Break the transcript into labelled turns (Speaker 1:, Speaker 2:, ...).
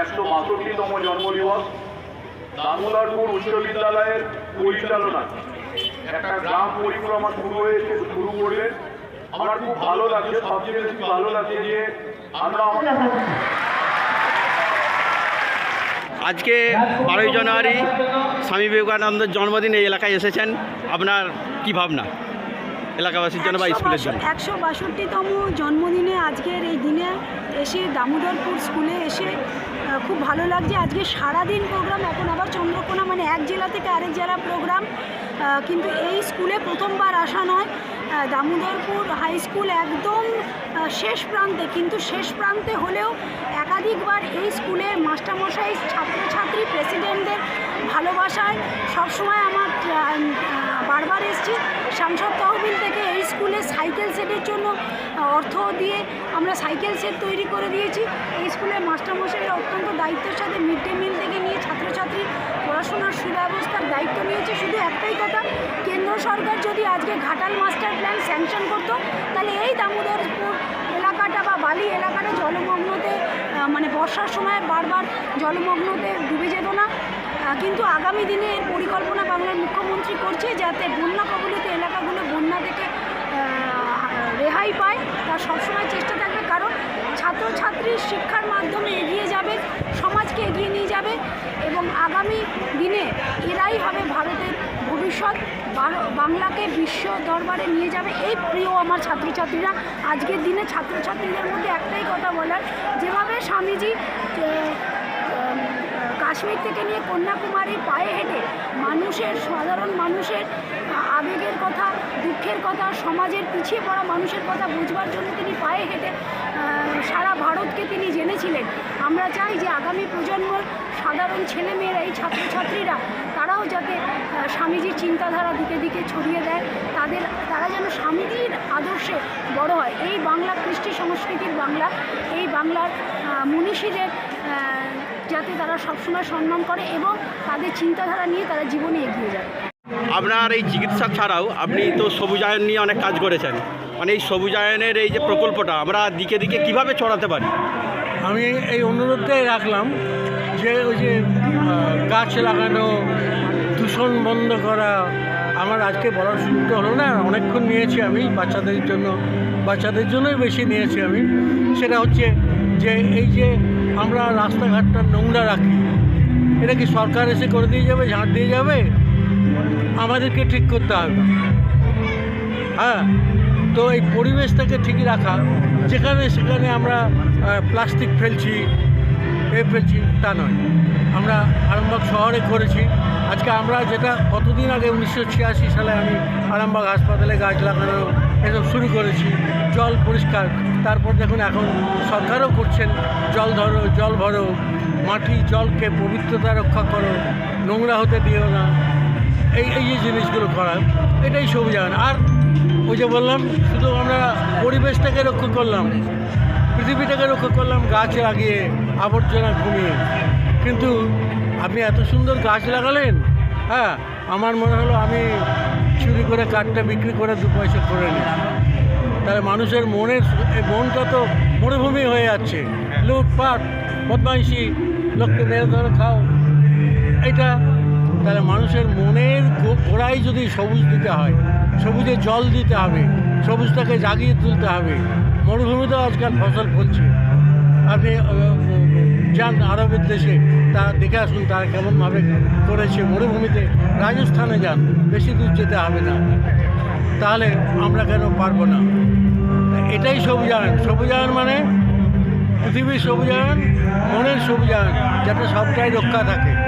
Speaker 1: একশো বাষট্টিতম জন্মদিবস দামোদরপুর উচ্চ বিদ্যালয়ের পরিচালনা। একটা গ্রাম পরিক্রমা শুরু হয়েছে, শুরু করলে আমার খুব ভালো লাগছে, সবচেয়ে বেশি ভালো লাগছে যে আমরা
Speaker 2: আজকে বারোই জানুয়ারি স্বামী বিবেকানন্দের জন্মদিন এই এলাকায় এসেছেন। আপনার কি ভাবনা? এলাকাবাসীর জন্য বা স্কুলের জন্য?
Speaker 3: একশো বাষট্টিতম জন্মদিনে আজকের এই দিনে এসে দামোদরপুর স্কুলে এসে খুব ভালো লাগছে। আজকে সারাদিন প্রোগ্রাম এখন আবার চন্দ্রকোনা মানে এক জেলা থেকে আরেক জেলা প্রোগ্রাম কিন্তু এই স্কুলে প্রথমবার আসা নয়। দামোদরপুর হাই স্কুল একদম শেষ প্রান্তে, কিন্তু শেষ প্রান্তে হলেও একাধিকবার এই স্কুলে মাস্টারমশাই প্রেসিডেন্টদের ভালোবাসায় সবসময় আমার বারবার এসছি। সাংসদ তহবিল থেকে এই স্কুলে সাইকেল সেটের জন্য অর্থ দিয়ে আমরা সাইকেল সেট তৈরি করে দিয়েছি। এই স্কুলের মাস্টারমশাইরা অত্যন্ত দায়িত্বের সাথে মিড ডে মিল থেকে নিয়ে ছাত্রছাত্রী পড়াশোনার সুব্যবস্থার দায়িত্ব নিয়েছে। শুধু একটাই কথা, কেন্দ্র সরকার যদি আজকে ঘাটাল মাস্টার প্ল্যান স্যাংশন করতো, তাহলে এই দামোদরপুর এলাকাটা বা বালি এলাকাটা জলমগ্নতে মানে বর্ষার সময় বারবার জলমগ্নতে ডুবে যেত না। কিন্তু আগামী দিনে এর পরিকল্পনা বাংলার মুখ্যমন্ত্রী করছে যাতে বন্যা কবলিত এলাকাগুলো বন্যা থেকে রেহাই পায়। তার সবসময় চেষ্টা থাকবে, কারণ ছাত্রছাত্রীর শিক্ষার মাধ্যমে এগিয়ে যাবে, সমাজকে এগিয়ে নিয়ে যাবে এবং আগামী দিনে এরাই হবে ভারতের ভবিষ্যৎ। বাংলাকে বিশ্ব দরবারে নিয়ে যাবে। এই প্রিয় আমার ছাত্রছাত্রীরা, আজকের দিনে ছাত্রছাত্রীদের মধ্যে একটাই কথা বলার, যেভাবে স্বামীজি কাশ্মীর থেকে নিয়ে কন্যাকুমারী পায়ে হেঁটে মানুষের, সাধারণ মানুষের আবেগের কথা, দুঃখের কথা, সমাজের পিছিয়ে পড়া মানুষের কথা বুঝবার জন্য তিনি পায়ে হেঁটে সারা ভারতকে তিনি জেনেছিলেন। আমরা চাই যে আগামী প্রজন্মর সাধারণ ছেলেমেয়েরা, এই ছাত্রছাত্রীরা, তারাও যাতে স্বামীজির চিন্তাধারা দিকে দিকে ছড়িয়ে দেয়। তাদের, তারা যেন স্বামীজির আদর্শে বড় হয়। এই বাংলা কৃষ্টি সংস্কৃতির বাংলা। এই বাংলার মনীষীদের যাতে তারা সবসময় সম্মান করে এবং তাদের চিন্তাধারা নিয়ে তারা জীবনে এগিয়ে যায়।
Speaker 2: আপনার এই চিকিৎসা ছাড়াও আপনি তো সবুজায়ন নিয়ে অনেক কাজ করেছেন। মানে এই সবুজায়নের এই যে প্রকল্পটা আমরা দিকে দিকে কীভাবে ছড়াতে পারি?
Speaker 4: আমি এই অনুরোধটাই রাখলাম যে ওই যে গাছ লাগানো দূষণ বন্ধ করা আমার আজকে বলার সুযোগটা হলো না, অনেকক্ষণ নিয়েছি আমি, বাচ্চাদের জন্য, বাচ্চাদের জন্যই বেশি নিয়েছি আমি। সেটা হচ্ছে যে এই যে আমরা রাস্তাঘাটটা নোংরা রাখি, এটা কি সরকার এসে করে দিয়ে যাবে, ঝাঁট দিয়ে যাবে? আমাদেরকে ঠিক করতে হবে। হ্যাঁ তো এই পরিবেশটাকে ঠিকই রাখা, যেখানে সেখানে আমরা প্লাস্টিক ফেলছি এ ফেলছি তা নয়। আমরা আরামবাগ শহরে করেছি। আজকে আমরা যেটা কতদিন আগে উনিশশো ছিয়াশি সালে আমি আরামবাগ হাসপাতালে গাছ লাগানো এসব শুরু করেছি, জল পরিষ্কার। তারপর দেখুন এখন সরকারও করছেন, জল ধরো, জল ভরো, মাটি, জলকে পবিত্রতা রক্ষা করো, নোংরা হতে দিও না। এই এই যে জিনিসগুলো করা, এটাই সবুজায়ন আর ওই যে বললাম, শুধু আমরা পরিবেশটাকে রক্ষা করলাম পৃথিবীটাকে রক্ষা করলাম গাছ লাগিয়ে আবর্জনা কমিয়ে কিন্তু আপনি এত সুন্দর গাছ লাগালেন হ্যাঁ আমার মনে হলো আমি চুরি করে কাঠটা বিক্রি করে দু পয়সা করে নিই তাহলে মানুষের মনের মনটা তো মরুভূমি হয়ে যাচ্ছে। লুটপাট, বদমাইশি, লোককে মেরে ধরে খাও। এটা তাহলে মানুষের মনের গোড়ায় যদি সবুজ দিতে হয়, সবুজে জল দিতে হবে সবুজটাকে জাগিয়ে তুলতে হবে। মরুভূমিতেও আজকাল ফসল ফলছে। আপনি যান আরবের দেশে, তা দেখে আসুন তারা কেমনভাবে করেছে মরুভূমিতে। রাজস্থানে যান, বেশি দূর যেতে হবে না। তাহলে আমরা কেন পারব না? এটাই সবুজায়ন। সবুজায়ন মানে পৃথিবীর সবুজায়ন, মনের সবুজায়ন, যাতে সবটাই রক্ষা থাকে।